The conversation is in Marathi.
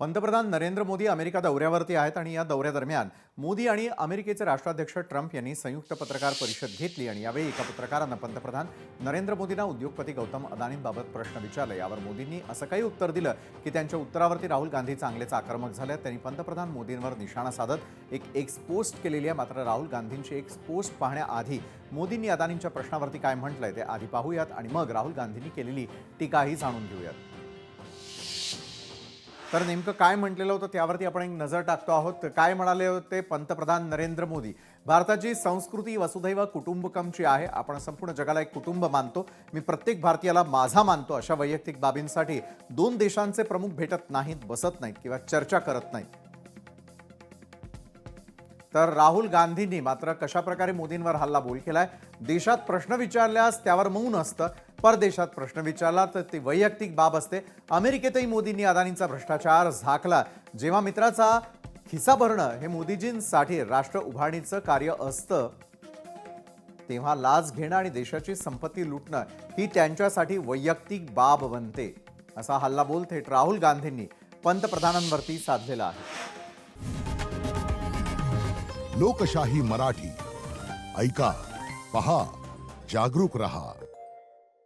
पंतप्रधान नरेंद्र मोदी अमेरिका दौऱ्यावरती आहेत आणि या दौऱ्यादरम्यान मोदी आणि अमेरिकेचे राष्ट्राध्यक्ष ट्रम्प यांनी संयुक्त पत्रकार परिषद घेतली आणि यावेळी एका पत्रकारानं पंतप्रधान नरेंद्र मोदींना उद्योगपती गौतम अदानींबाबत प्रश्न विचारले. यावर मोदींनी असं काही उत्तर दिलं की त्यांच्या उत्तरावरती राहुल गांधी चांगलेच आक्रमक झाले त्यांनी पंतप्रधान मोदींवर निशाणा साधत एक एक्स पोस्ट केलेली आहे. मात्र राहुल गांधींची एक पोस्ट पाहण्याआधी मोदींनी अदानींच्या प्रश्नावरती काय म्हटलंय ते आधी पाहूयात आणि मग राहुल गांधींनी केलेली टीकाही जाणून घेऊयात. तर नेमकं काय म्हटलेलं होतं त्यावरती आपण एक नजर टाकतो आहोत. काय म्हणाले होते पंतप्रधान नरेंद्र मोदी? भारताची संस्कृती वसुधैव कुटुंबकमची आहे आपण संपूर्ण जगाला एक कुटुंब मानतो. मी प्रत्येक भारतीयाला माझा मानतो अशा वैयक्तिक बाबींसाठी दोन देशांचे प्रमुख भेटत नाहीत बसत नाहीत किंवा चर्चा करत नाहीत. तर राहुल गांधींनी मात्र कशाप्रकारे मोदींवर हल्ला बोल केलाय? देशात प्रश्न विचारल्यास त्यावर मौन असतं. परदेशात प्रश्न विचारला तर ती वैयक्तिक बाब असते. अमेरिकेतही मोदींनी अदानींचा भ्रष्टाचार झाकला. जेव्हा मित्राचा खिसा भरणं हे मोदीजींसाठी राष्ट्र उभारणीचं कार्य असतं तेव्हा लाच घेणं आणि देशाची संपत्ती लुटणं ही त्यांच्यासाठी वैयक्तिक बाब बनते असा हल्लाबोल थेट राहुल गांधींनी पंतप्रधानांवरती साधलेला आहे. लोकशाही मराठी. ऐका पहा जागरूक रहा.